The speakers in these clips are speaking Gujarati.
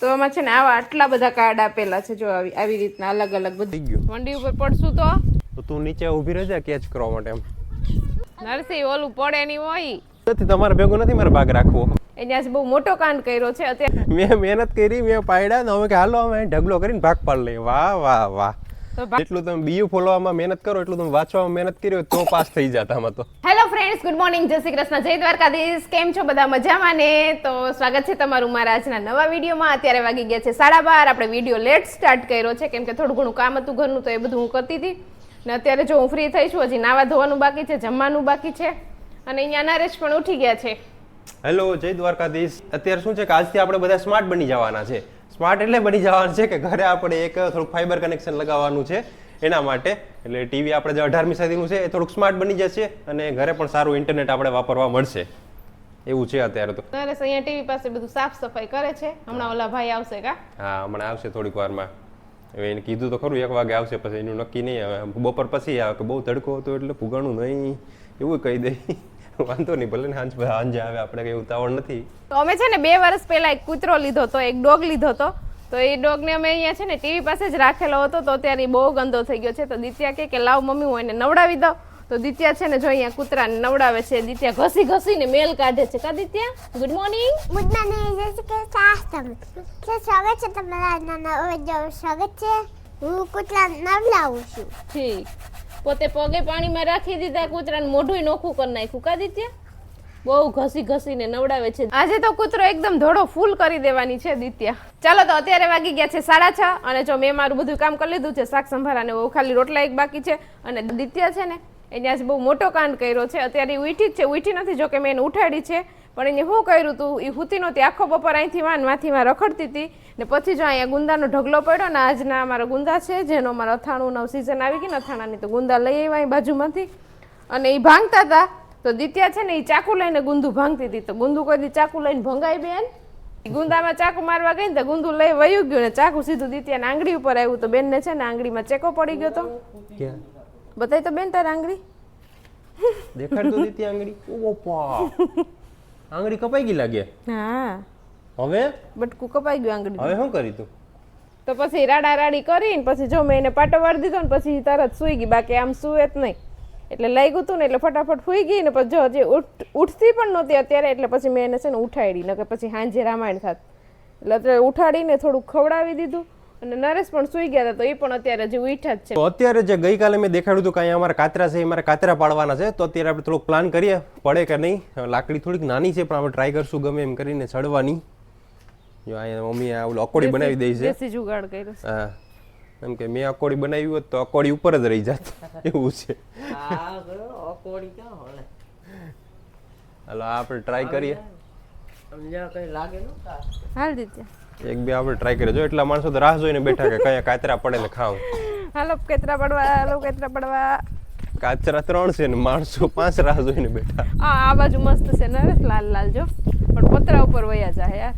તો એમાં છે ને આવા આટલા બધા કાર્ડ આપેલા છે જો આવી આવી રીતના અલગ અલગ બધું ગયું. મંડી ઉપર પડશું તો? તો તું નીચે ઊભી રહેજે કેચ કરવા માટે એમ. નરસી ઓલું પડે નહીં હોય. નથી તમારે ભેગો નથી મારે ભાગ રાખવો. એને આજે બહુ મોટો કાંડ કર્યો છે અત્યારે મેં મહેનત કરી મેં પાડ્યા ને હવે કે હાલો અમે ઢગલો કરીને ભાગ પાડી લઈએ. વાહ વાહ વાહ. જેટલું તમે બીયું ફોલવામાં મહેનત કરો એટલું તમે વાંચવામાં મહેનત કરી તો પાસ થઈ જતા આમાં તો. હેલો ફ્રેન્ડ્સ ગુડ મોર્નિંગ જય શ્રી કૃષ્ણ. જય દ્વારકાધીશ. કેમ છો બધા મજામાં ને? તો સ્વાગત છે તમારું મારા આજના નવા વિડીયોમાં. અત્યારે વાગી ગયા છે સાડા બાર. આપણે વીડિયો લેટ સ્ટાર્ટ કર્યો છે કેમ કે થોડું ઘણું કામ હતું ઘરનું તો એ બધું હું કરતી હતી. ને અત્યારે જો હું ફ્રી થઈ છું હજી નાવા ધોવાનું બાકી છે જમવાનું બાકી છે. અને અહીંયા નરેશ પણ ઉઠી ગયા છે. હેલો જય દ્વારકાધીશ. અત્યારે શું છે કે આજથી આપણે બધા સ્માર્ટ બની જવાના છે. સ્માર્ટ એટલે બની જવાના છે કે ઘરે આપણે એક થોડુંક ફાઈબર કનેક્શન લગાવવાનું છે એના માટે. એટલે ટીવી આપણે જે અઢારમી સદીનું છે એ થોડુંક સ્માર્ટ બની જશે અને ઘરે પણ સારું ઇન્ટરનેટ આપણે વાપરવા મળશે. એવું છે અત્યારે તો. નરેશ અહીંયા ટીવી પાસે બધું સાફ સફાઈ કરે છે? હમણાં ઓલા ભાઈ આવશે કા? હા હમણાં આવશે થોડીક વારમાં. હવે એને કીધું તો ખરું એક વાગે આવશે પછી એનું નક્કી નહીં. આવે બપોર પછી આવે કે બહુ તડકો હતો એટલે ફુગાણું નહીં. એવું કહી દઈ વાંધો નહીં ભલે હાંજ હાંજ આવે આપણે કઈ ઉતાવળ નથી. તો અમે છે ને બે વર્ષ પહેલા એક કૂતરો લીધો હતો એક ડોગ લીધો હતો. તો એ ડોગને અમે અહીંયા છે ને ટીવી પાસે જ રાખેલો હતો તો અત્યારે ઈ બહુ ગંદો થઈ ગયો છે. તો દિત્યા કે લાવ મમ્મી હું એને નવડાવી દઉં. તો દિત્યા છે ને જો અહીંયા કૂતરાને નવડાવે છે દિત્યા ઘસી ઘસીને મેલ કાઢે છે. કા દિત્યા? ગુડ મોર્નિંગ મુદ્દાને જશે કે શાસ્ત્રમ કે સ્વાગત છે તમારા નાના ઓજો સ્વાગત છે. હું કૂતરા નવડાવું છું. ઠીક. પોતે પગે પાણીમાં રાખી દીધા, કૂતરાને મોઢું નોખું કરી નાખ્યું. કા દિત્યા? બહુ ઘસી ઘસીને નવડાવે છે. આજે તો કૂતરો એકદમ ધોળો ફૂલ કરી દેવાની છે, દિત્યા. ચાલો તો અત્યારે વાગી ગયા છે સાડા છ, અને જો મેં મારું બધું કામ કરી લીધું છે, શાક સંભાર અને ખાલી રોટલા એક બાકી છે, અને દિત્યા છે ને, એને આજે બહુ મોટો કાંડ કર્યો છે. અત્યારે ઉઠી જ છે, ઉઠી નથી જો કે મેં એને ઉઠાડી છે. પણ એને શું કર્યું તું? એ હુતી નહોતી આખો બપોર અહીંથી વાનમાંથી માં રખડતી હતી ને પછી જો અહીંયા ગુંદાનો ઢગલો પડ્યો ને આજના અમારા ગુંદા છે જેનો અમારો અથાણું નવ સિઝન આવી ગઈ ને અથાણાની તો ગુંદા લઈ આવ્યા એ બાજુમાંથી. અને એ ભાંગતા હતા. તો દિત્યા છે ને એ ચાકુ લઈને ગુંદુ ભાંગતી હતી. તો ગુંદુ કોઈ દી ચાકુ લઈને ભંગાઈ બેન. ગુંદામાં ચાકુ મારવા ગઈ ને તો ગુંદુ લઈ વયું ગયું ને ચાકુ સીધું દિત્યા આંગળી ઉપર આવ્યું. તો બેનને છે ને આંગળીમાં ચેકો પડી ગયો તો. બતાય તો બેન તારી આંગળી. દેખાડ તો દીધી આંગળી. ઓપા આંગળી કપાઈ ગઈ લાગે? હા. હવે? બટકું કપાઈ ગયું આંગળી હવે શું કરી તું? તો પછી રાડા રાડી કરીને પછી જો મેં એને પાટો વાળી દીધો ને પછી તરત સૂઈ ગઈ. બાકી આમ સૂએ જ નહીં. એટલે લઈ ગયું તું ને એટલે ફટાફટ સુઈ ગઈ ને પછી જો હજી ઉઠતી પણ નહોતી અત્યારે એટલે પછી મેં એને છે ને ઉઠાડી. નકર પછી હાંજે રામાયણ થાત. એટલે અત્યારે ઉઠાડીને થોડુંક ખવડાવી દીધું. અને નરેશ પણ સૂઈ ગયા હતા તો એ પણ અત્યારે હજી ઉઠ્યા જ છે. તો અત્યારે જે ગઈકાલે મેં દેખાડ્યું હતું કે અહીંયા અમારા કાતરા છે અમારે કાતરા પાડવાના છે તો અત્યારે આપણે થોડુંક પ્લાન કરીએ પડે કે નહીં. લાકડી થોડીક નાની છે પણ આપણે ટ્રાય કરશું ગમે એમ કરીને ચડવાની. જો અહીંયા મમ્મી આ ઓલું અકોડી બનાવી દઈ છે. દેશી જુગાડ કર્યો હા. એમ કે મેં અકોડી બનાવી હોત તો અકોડી ઉપર જ રહી જાત. એવું છે. અકોડી ક્યાં હોય હાલો આપણે ટ્રાય કરીએ. સમજ્યા કઈ લાગે નો હાલ દીધા એક બે આપણે ટ્રાય કરીએ. જો એટલા માણસો તો રાહ જોઈને બેઠા કે કયા કાતરા પડે ને ખાવ. હાલો કેતરા પડવા હાલો કેતરા પડવા. કાચરા ત્રણ છે ને માણસો પાંચ રાહ જોઈને બેઠા. આ આ બાજુ મસ્ત છે ને લાલ લાલ જો. પણ પતરા ઉપર વયા જાય યાર.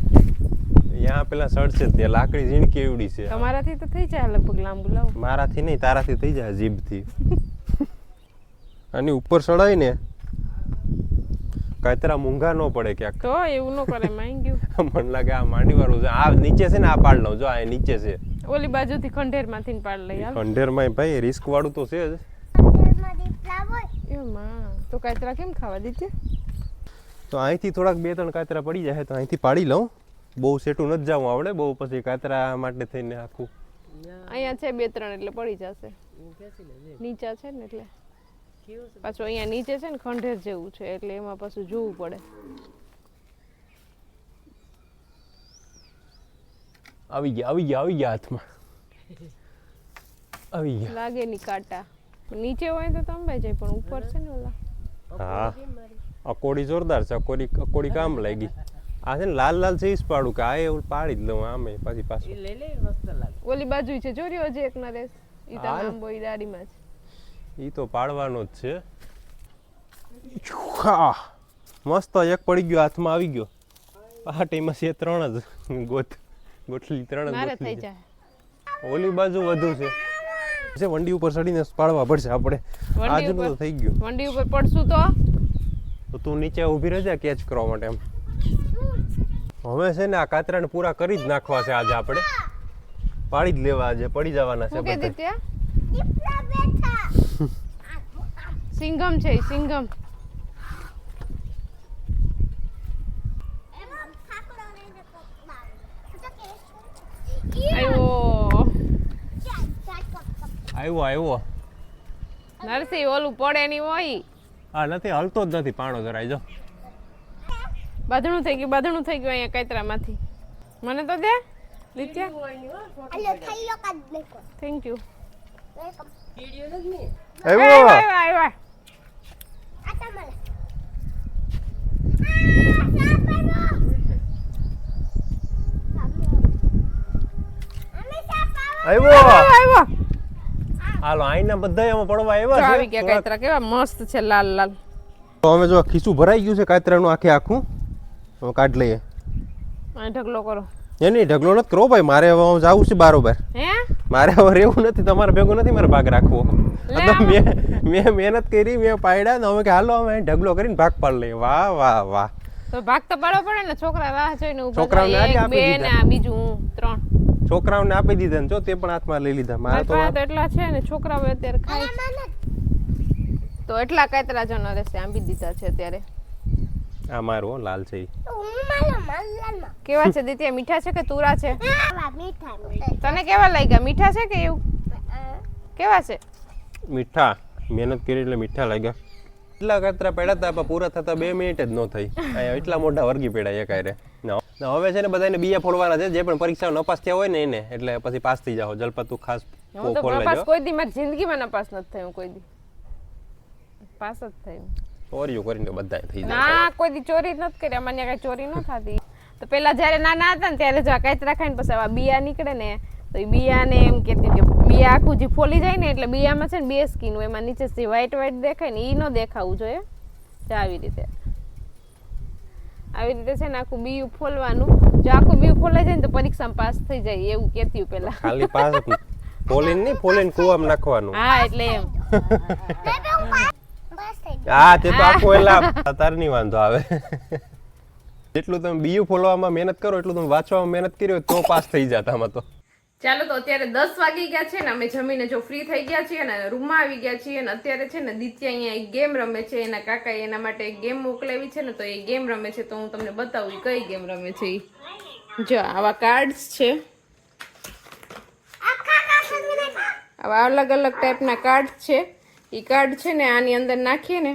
અહીંયા પેલા સડ છે ત્યાં લાકડી ઝીણકી એવડી છે. તમારાથી તો થઈ જાય લગભગ લાંબુ લાવ. મારાથી નહીં તારાથી થઈ જાય જીભથી. આની ઉપર સડાય ને કાતરા મૂંગા ન પડે ક્યાંક. તો એવું ન કરે માંગ્યું. મને લાગે આ માંડી વાળું છે. આ નીચે છે ને આ પાડ લઉં. જો આ નીચે છે. ઓલી બાજુથી ખંડેરમાંથી પાડ લઈ આવ. ખંડેરમાં ભાઈ રિસ્ક વાળું તો છે જ. એમાં તો કતરા કેમ ખાવા દીધી? તો અહીંથી થોડાક બે ત્રણ કાતરા પડી જાય તો અહીંથી પાડી લઉં. બહુ સેટું નથી જવું આવડે બહુ પછી કાતરા માટે થઈને આખું. અહીંયા છે બે ત્રણ એટલે પડી જશે. નીચા છે ને એટલે. પાછું અહીંયા નીચે છે ને ખંડેર જેવું છે એટલે એમાં પાછું જોવું પડે. આવી ગયા આવી ગયા આવી ગયા હાથમાં. આવી ગયા. લાગે ની કાંટા. નીચે હોય તો તંબાઈ જાય પણ ઉપર છે ને ઓલા. હા. અકોડી જોરદાર છે અકોડી અકોડી કામ લાગી. આ છે ને લાલ લાલ છે ઈસ પાડું કે આ એવું પાડી જ લઉં આમે પાછી પાછું. લઈ લે મસ્ત લાગે. ઓલી બાજુ છે જોર્યો હજી એક નરેશ? ઈ તો હાલ. આમ બોઈ દાડીમાં છે ઈ તો પાડવાનો જ છે. મસ્ત એક પડી ગયો હાથમાં આવી ગયો. આ ટાઈમમાં છે ત્રણ જ. ગોઠ ગોઠલી ત્રણ જ મારે ગોઠલી છે. ઓલી બાજુ વધુ છે. છે વંડી ઉપર ચડીને પાડવા પડશે આપણે. આજનું તો થઈ ગયું. વંડી ઉપર પડશું તો? તો તું નીચે ઊભી રહેજે કેચ કરવા માટે એમ. હવે છે ને આ કાતરાને પૂરા કરી જ નાખવા છે આજે આપણે. પાડી જ લેવા આજે પડી જવાના છે બધા. સિંઘમ છે સિંગમ આવ્યો. આવ્યો આવ્યો નરસિંહ ઓલું પડે નહીં હોય આ નથી હલતો જ નથી પાણો જરાય જો બાંધણું થઈ ગયું બાંધણું થઈ ગયું અહીંયા કાતરામાંથી મને તો દે નાખો. Thank you welcome. આવ્યો આવ્યા હાલો આઈના બધા એમાં પડવા આવ્યા આવી ગયા કાતરા કેવા મસ્ત છે લાલ લાલ. તો અમે જો ખીચું ભરાઈ ગયું છે કાતરાનું આખે આખું. હવે કાઢ લઈએ. અહીં ઢગલો કરો. એની ઢગલો નથી કરો ભાઈ મારે હવે જાવું છે બારોબાર. હે? મારે હવે રહેવું નથી તમારે ભેગું નથી મારે ભાગ રાખવો. તો મેં મેં મહેનત કરી મેં પાડ્યા ને અમે કે હાલો અમે ઢગલો કરીને ભાગ પાડી લઈએ. વાહ વાહ વાહ. તો ભાગ તો પાડવો પડે ને છોકરા રાહ જોઈને ઊભા છોકરાઓને. આજે આપી બે ને દીધા. આ બીજું હું ત્રણ. છોકરાઓને આપી દીધા ને જો તે પણ હાથમાં લઈ લીધા. મારે તો એટલા છે ને છોકરાઓ અત્યારે ખાય. તો એટલા કાતરા જણા રહેશે આંબી દીધા છે અત્યારે. આ મારું હો, લાલ છે કેવા છે દિત્યા મીઠા છે કે તુરા છે? આવા મીઠા મીઠા. તને કેવા લાગ્યા? મીઠા છે કે એવું? કેવા છે? મીઠા. મહેનત કરી એટલે મીઠા લાગ્યા. એટલા કતરા પડ્યા હતા પણ પૂરા થતા બે મિનિટ જ ન થઈ. અહીંયા એટલા મોટા વર્ગી પેડા એકાયરે ને હવે છે ને બધાને બીયા ફોડવાના છે જે પણ પરીક્ષાઓ નપાસ થયા હોય ને એને એટલે પછી પાસ થઈ જાઓ. જલપા તું ખાસ હું તો નપાસ કોઈ દી મારી જિંદગીમાં નપાસ નથી થયું કોઈ દી. પાસ જ થયું. ચોરીઓ કરીને બધા થઈ જાય. ના કોઈ દી ચોરી જ નથી કરી. અમારે કઈ ચોરી ન થતી. તો પેલા જ્યારે નાના હતા ને ત્યારે જો આ કાતરા ખાઈને પછી આવા બિયા નીકળે ને તો એ બિયાને એમ કહેતી કે બિયા આખું જે ફોલી જાય ને એટલે બિયામાં છે ને બે સ્કીન હોય એમાં નીચે જે વ્હાઈટ વ્હાઈટ દેખાય ને એ ન દેખાવું જોઈએ. જો આવી રીતે. આવી રીતે છે ને આખું બીયું ફોલવાનું. જો આખું બીયું ફોલાઈ જાય ને તો પરીક્ષામાં પાસ થઈ જાય એવું કહેતી પેલા. ખાલી પાસ. ફોલીને નહીં ફોલીને કૂવામાં નાખવાનું. હા એટલે એમ. હું તે તો આખું એલા તારની નહીં વાંધો આવે. જેટલું તમે બીયું ફોલવામાં મહેનત કરો, એટલું તમે વાંચવામાં મહેનત કરી હોય તો પાસ થઈ જતા આમાં તો ચાલો તો અત્યારે દસ વાગી ગયા છે ને, અમે જમીને જો ફ્રી થઈ ગયા છીએ ને રૂમમાં આવી ગયા છીએ ને અત્યારે છે ને દિત્યા અહીંયા એક ગેમ રમે છે, એના કાકાએ એના માટે એક ગેમ મોકલાવી છે ને, તો એ ગેમ રમે છે, તો હું તમને બતાવું કઈ ગેમ રમે છે. જો, આવા કાર્ડ્સ છે. આવા અલગ અલગ ટાઈપના કાર્ડ છે એ કાર્ડ છે ને આની અંદર નાખીએ ને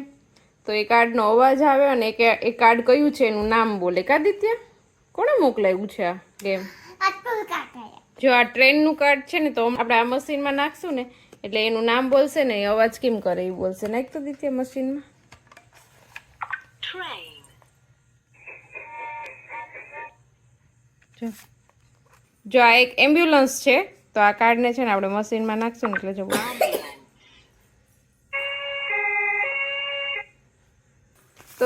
તો એ કાર્ડનો અવાજ આવે અને એ- કાર્ડ કયું છે એનું નામ બોલે. કા દિત્યા? કોણે મોકલાયું છે આ ગેમ. જો આ ટ્રેનનું કાર્ડ છે ને તો આપણે આ મશીનમાં નાખશું ને, એટલે એનું નામ બોલશે ને, એ અવાજ કેમ કરે એ બોલશે. નાખ તો દીધી મશીનમાં. જો. જો આ એક એમ્બ્યુલન્સ છે, તો આ કાર્ડને છે ને આપણે મશીનમાં નાખશું ને, એટલે જો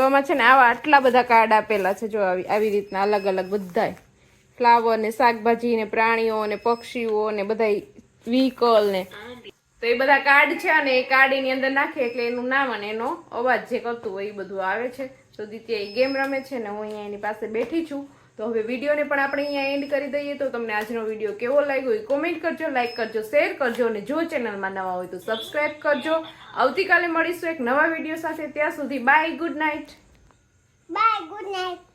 બોલ. છે ને આવા આટલા બધા કાર્ડ આપેલા છે, જો આવી આવી રીતના અલગ અલગ બધાય. ફ્લાવર ને શાકભાજી ને પ્રાણીઓ ને પક્ષીઓ ને બધા વ્હીકલ ને. તો એ બધા કાર્ડ છે અને એ કાર્ડ એની અંદર નાખે એટલે એનું નામ અને એનો અવાજ જે કરતું હોય એ બધું આવે છે. તો દિત્યા એ ગેમ રમે છે ને હું અહીંયા એની પાસે બેઠી છું. તો હવે વિડીયોને પણ આપણે અહીંયા એન્ડ કરી દઈએ તો તમને આજનો વીડિયો કેવો લાગ્યો એ કોમેન્ટ કરજો લાઇક કરજો શેર કરજો અને જો ચેનલમાં નવા હોય તો સબસ્ક્રાઈબ કરજો. આવતીકાલે મળીશું એક નવા વીડિયો સાથે. ત્યાં સુધી bye good night bye good night